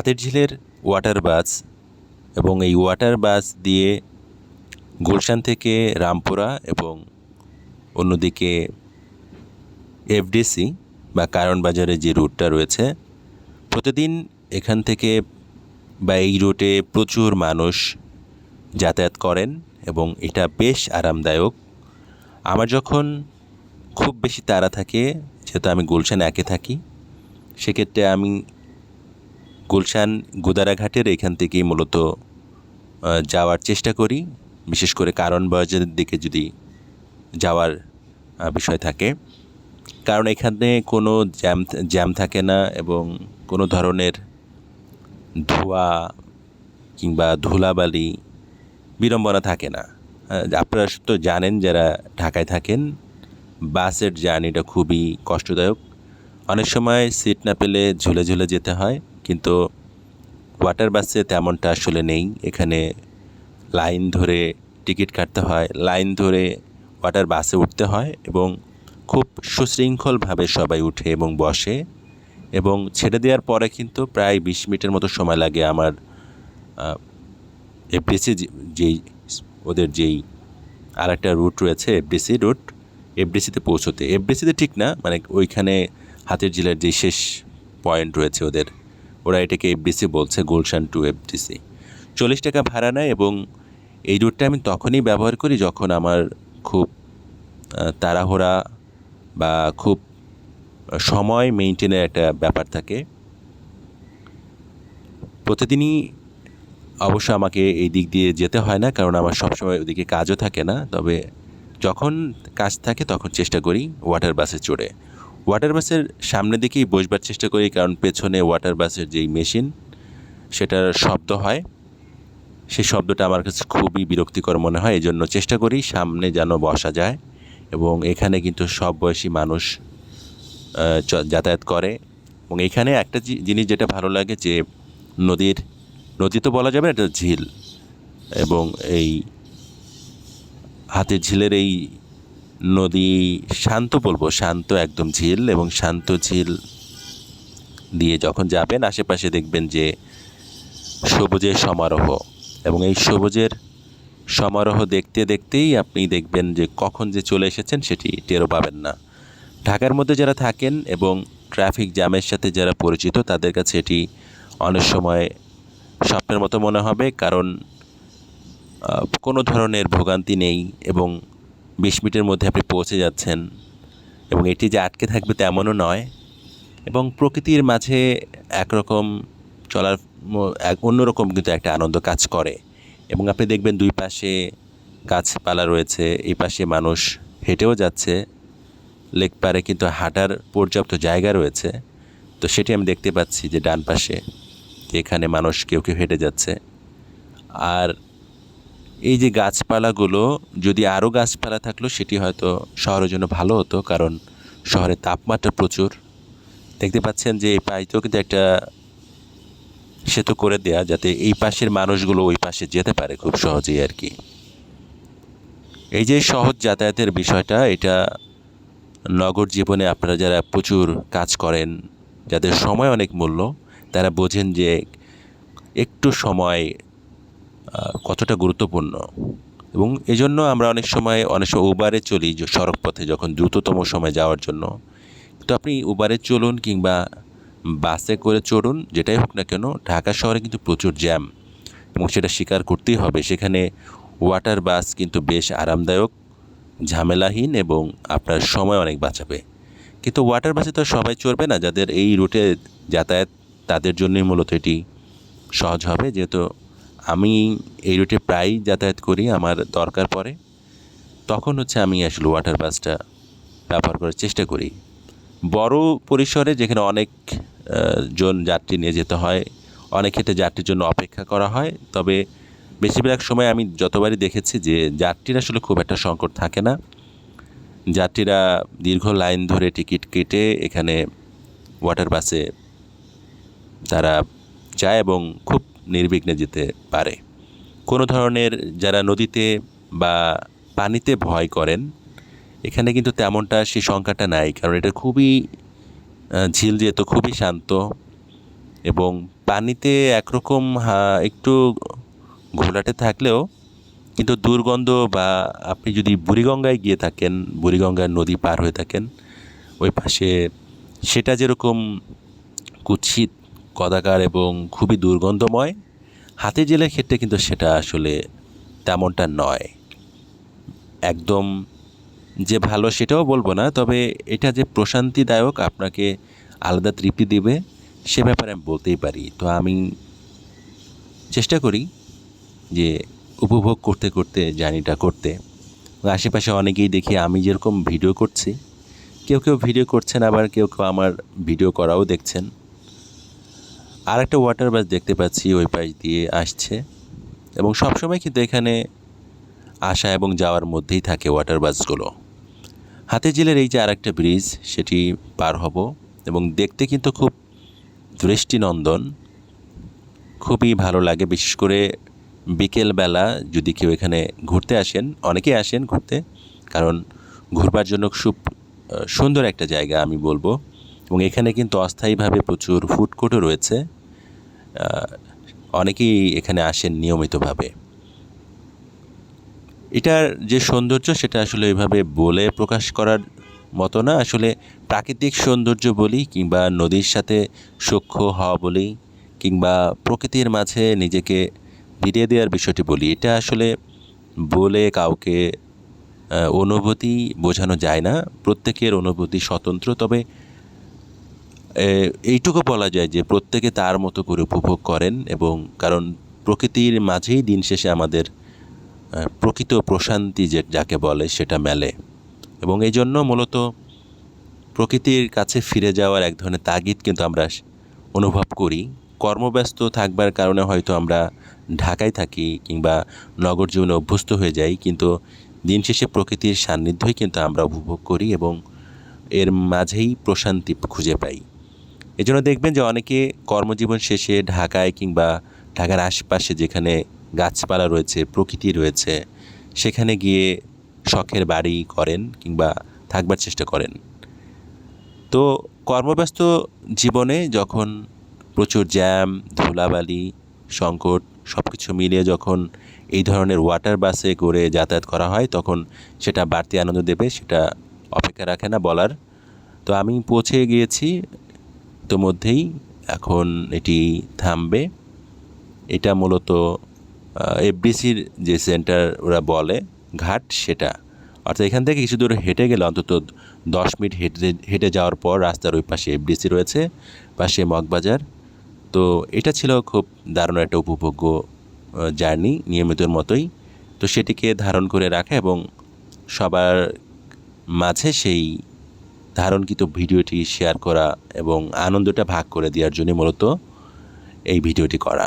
হাতের ঝিলের water bus এবং এই ওয়াটার বাস দিয়ে গুলশান থেকে রামপুরা এবং অন্যদিকে এফডিসি বা কারণ বাজারে যে রুটটা রয়েছে, প্রতিদিন এখান থেকে বা এই রুটে প্রচুর মানুষ যাতায়াত করেন এবং এটা বেশ আরামদায়ক। আমার যখন খুব বেশি তাড়া থাকে, যেহেতু আমি গুলশান একে থাকি, সেক্ষেত্রে আমি গুলশান গুদারাঘাটের এখান থেকেই মূলত যাওয়ার চেষ্টা করি। বিশেষ করে কারণ বাজারের দিকে যদি যাওয়ার বিষয় থাকে। কারণ এখানে কোনো জ্যাম জ্যাম থাকে না এবং কোনো ধরনের ধোঁয়া কিংবা ধুলাবালি বিড়ম্বনা থাকে না। আপনারা তো জানেন যারা ঢাকায় থাকেন, বাসের জার্নিটা খুবই কষ্টদায়ক। অনেক সময় সিট না পেলে ঝুলে ঝুলে যেতে হয়, কিন্তু ওয়াটার বাসে তেমনটা আসলে নেই। এখানে লাইন ধরে টিকিট কাটতে হয় লাইন ধরে ওয়াটার বাসে উঠতে হয় এবং খুব সুশৃঙ্খলভাবে সবাই উঠে এবং বসে এবং ছেড়ে দেওয়ার পরে কিন্তু প্রায় বিশ মিনিটের মতো সময় লাগে আমার এফডিসি যেই ওদের যেই আর একটা রুট রয়েছে এফডিসি রুট এফডিসিতে পৌঁছতে। এফডিসিতে ঠিক না মানে ওইখানে হাতের জেলার যে শেষ পয়েন্ট রয়েছে ওদের, ওরা এটাকে এফডিসি বলছে, গুলশান টু এফডিসি চল্লিশ টাকা ভাড়া নেয় এবং এই রুটটা আমি তখনই ব্যবহার করি যখন আমার খুব তাড়াহুড়া বা খুব সময় মেনটেনের একটা ব্যাপার থাকে। প্রতিদিনই অবশ্য আমাকে এই দিক দিয়ে যেতে হয় না, কারণ আমার সবসময় ওদিকে কাজও থাকে না। তবে যখন কাজ থাকে তখন চেষ্টা করি ওয়াটার বাসে চড়ে। ওয়াটার বাসের সামনে দিকেই বসবার চেষ্টা করি, কারণ পেছনে ওয়াটার বাসের যেই মেশিন সেটার শব্দ হয়। সেই শব্দটা আমার কাছে খুবই বিরক্তিকর মনে হয় এই জন্য চেষ্টা করি সামনে যেন বসা যায় এবং এখানে কিন্তু সব বয়সী মানুষ যাতায়াত করে। এবং এখানে একটা জিনিস যেটা ভালো লাগে যে নদীর, নদী তো বলা যাবে না, এটা ঝিল। এবং এই হাতের ঝিলের এই নদী শান্ত বলব, শান্ত একদম ঝিল এবং শান্ত ঝিল দিয়ে যখন যাবেন, আশেপাশে দেখবেন যে সবুজের সমারোহ এবং এই সবুজের সমারোহ দেখতে দেখতেই আপনি দেখবেন যে কখন যে চলে এসেছেন সেটি টেরও পাবেন না। ঢাকার মধ্যে যারা থাকেন এবং ট্রাফিক জ্যামের সাথে যারা পরিচিত, তাদের কাছে এটি অনেক সময় স্বপ্নের মতো মনে হবে, কারণ কোনো ধরনের ভোগান্তি নেই এবং বিশ মিনিটের মধ্যে আপনি পৌঁছে যাচ্ছেন এবং এটি যে আটকে থাকবে তেমনও নয় এবং প্রকৃতির মাঝে একরকম চলার এক অন্যরকম কিন্তু একটা আনন্দ কাজ করে। এবং আপনি দেখবেন দুই পাশে গাছপালা রয়েছে, এই পাশে মানুষ হেঁটেও যাচ্ছে। লেক পারে কিন্তু হাঁটার পর্যাপ্ত জায়গা রয়েছে। তো সেটি আমি দেখতে পাচ্ছি যে ডান পাশে, এখানে মানুষ কেউ কেউ হেঁটে যাচ্ছে। আর এই যে গাছপালাগুলো, যদি আরও গাছপালা থাকল, সেটি হয়তো শহরের জন্য ভালো হতো, কারণ শহরে তাপমাত্রা প্রচুর। দেখতে পাচ্ছেন যে এই পাইতেও কিন্তু একটা সেতু করে দেয়া, যাতে এই পাশের মানুষগুলো ওই পাশে যেতে পারে খুব সহজেই আর কি। এই যে সহজ যাতায়াতের বিষয়টা, এটা নগর জীবনে আপনারা যারা প্রচুর কাজ করেন, যাদের সময় অনেক মূল্য, তারা বোঝেন যে একটু সময় কতটা গুরুত্বপূর্ণ। এবং এজন্য আমরা অনেক সময় অনেক সময় উবারে চলি যে সড়ক পথে যখন দ্রুততম সময় যাওয়ার জন্য। তো আপনি উবারে চলুন কিংবা বাসে করে চড়ুন, যেটাই হোক না কেন, ঢাকা শহরে কিন্তু প্রচুর জ্যাম এবং সেটা স্বীকার করতেই হবে। সেখানে ওয়াটার বাস কিন্তু বেশ আরামদায়ক, ঝামেলাহীন এবং আপনার সময় অনেক বাঁচাবে। কিন্তু ওয়াটার বাসে তো সবাই চড়বে না, যাদের এই রুটে যাতায়াত তাদের জন্যই মূলত এটি সহজ হবে, যেহেতু আমি এই রুটে প্রায়ই যাতায়াত করি আমার দরকার পড়ে, তখন হচ্ছে আমি আসলে ওয়াটার বাসটা ব্যবহার করার চেষ্টা করি। বড় পরিসরে যেখানে অনেক জন যাত্রী নিয়ে যেতে হয়, অনেক ক্ষেত্রে যাত্রীর জন্য অপেক্ষা করা হয়, তবে বেশিরভাগ সময় আমি যতবারই দেখেছি যে যাত্রীর আসলে খুব একটা সংকট থাকে না। যাত্রীরা দীর্ঘ লাইন ধরে টিকিট কেটে এখানে ওয়াটার বাসে তারা যায় এবং খুব নির্বিঘ্নে যেতে পারে। কোনো ধরনের যারা নদীতে বা পানিতে ভয় করেন, এখানে কিন্তু তেমনটা সেই সংখ্যাটা নাই, কারণ এটা খুবই ঝিল যেহেতু খুবই শান্ত এবং পানিতে একরকম একটু ঘোলাটে থাকলেও কিন্তু দুর্গন্ধ বা আপনি যদি বুড়িগঙ্গায় গিয়ে থাকেন, বুড়িগঙ্গার নদী পার হয়ে থাকেন, ওই পাশে সেটা যেরকম কুৎসিত কদাকার এবং খুবই দুর্গন্ধময়, হাতি জেলের ক্ষেত্রে কিন্তু সেটা আসলে তেমনটা নয়। একদম যে ভালো সেটাও বলব না, তবে এটা যে প্রশান্তিদায়ক আপনাকে আলাদা তৃপ্তি দেবে, সে ব্যাপারে আমি বলতেই পারি। তো আমি চেষ্টা করি যে উপভোগ করতে করতে, জার্নিটা করতে। আশেপাশে অনেকেই দেখি আমি যেরকম ভিডিও করছি, কেউ কেউ ভিডিও করছেন, আবার কেউ কেউ আমার ভিডিও করাও দেখছেন। আর একটা ওয়াটার বাস দেখতে পাচ্ছি, ওই পাশ দিয়ে আসছে। এবং সবসময় কিন্তু এখানে আসা এবং যাওয়ার মধ্যেই থাকে ওয়াটার বাসগুলো হাতিঝিলের এই যে আরেকটা ব্রিজ সেটি পার হব এবং দেখতে কিন্তু খুব দৃষ্টিনন্দন, খুবই ভালো লাগে। বিশেষ করে বিকেলবেলা যদি কেউ এখানে ঘুরতে আসেন, অনেকেই আসেন ঘুরতে, কারণ ঘুরবার জন্য খুব সুন্দর একটা জায়গা আমি বলব। এবং এখানে কিন্তু অস্থায়ীভাবে প্রচুর ফুড কোর্টও রয়েছে। অনেকেই এখানে আসেন নিয়মিতভাবে। এটার যে সৌন্দর্য, সেটা আসলে এভাবে বলে প্রকাশ করার মতো না। আসলে প্রাকৃতিক সৌন্দর্য বলি কিংবা নদীর সাথে সখ্য হওয়া বলি কিংবা প্রকৃতির মাঝে নিজেকে ভিড়িয়ে দেওয়ার বিষয়টি বলি, এটা আসলে বলে কাউকে অনুভূতি বোঝানো যায় না। প্রত্যেকের অনুভূতি স্বতন্ত্র, তবে এইটুকু বলা যায় যে প্রত্যেকে তার মতো করে উপভোগ করেন এবং কারণ প্রকৃতির মাঝেই দিন শেষে আমাদের প্রকৃত প্রশান্তি যে, যাকে বলে সেটা মেলে। এবং এই জন্য মূলত প্রকৃতির কাছে ফিরে যাওয়ার এক ধরনের তাগিদ কিন্তু আমরা অনুভব করি। কর্মব্যস্ত থাকবার কারণে হয়তো আমরা ঢাকায় থাকি কিংবা নগর জীবনে অভ্যস্ত হয়ে যাই, কিন্তু দিন শেষে প্রকৃতির সান্নিধ্যই কিন্তু আমরা উপভোগ করি এবং এর মাঝেই প্রশান্তি খুঁজে পাই। এজন্য দেখবেন যে অনেকে কর্মজীবন শেষে ঢাকায় কিংবা ঢাকার আশেপাশে যেখানে গাছপালা রয়েছে, প্রকৃতি রয়েছে, সেখানে গিয়ে শখের বাড়ি করেন কিংবা থাকবার চেষ্টা করেন। তো কর্মব্যস্ত জীবনে যখন প্রচুর জ্যাম, ধুলাবালি, সংকট সব কিছু মিলিয়ে যখন এই ধরনের ওয়াটার বাসে করে যাতায়াত করা হয়, তখন সেটা বাড়তি আনন্দ দেবে, সেটা অপেক্ষা রাখে না বলার। তো আমি পৌঁছে গিয়েছি ইতোমধ্যেই এখন এটি থামবে। এটা মূলত এফবিসির যে সেন্টার ওরা বলে, ঘাট সেটা। অর্থাৎ এখান থেকে কিছু দূর হেঁটে গেলে অন্তত দশ মিনিট হেঁটে হেঁটে যাওয়ার পর রাস্তার ওই পাশে এফডিসি রয়েছে, পাশে মগবাজার। তো এটা ছিল খুব দারুণ একটা উপভোগ্য জার্নি নিয়মিতর মতোই। তো সেটিকে ধারণ করে রাখা এবং সবার মাঝে সেই ধারণকৃত ভিডিওটি শেয়ার করা এবং আনন্দটা ভাগ করে দেওয়ার জন্য মূলত এই ভিডিওটি করা।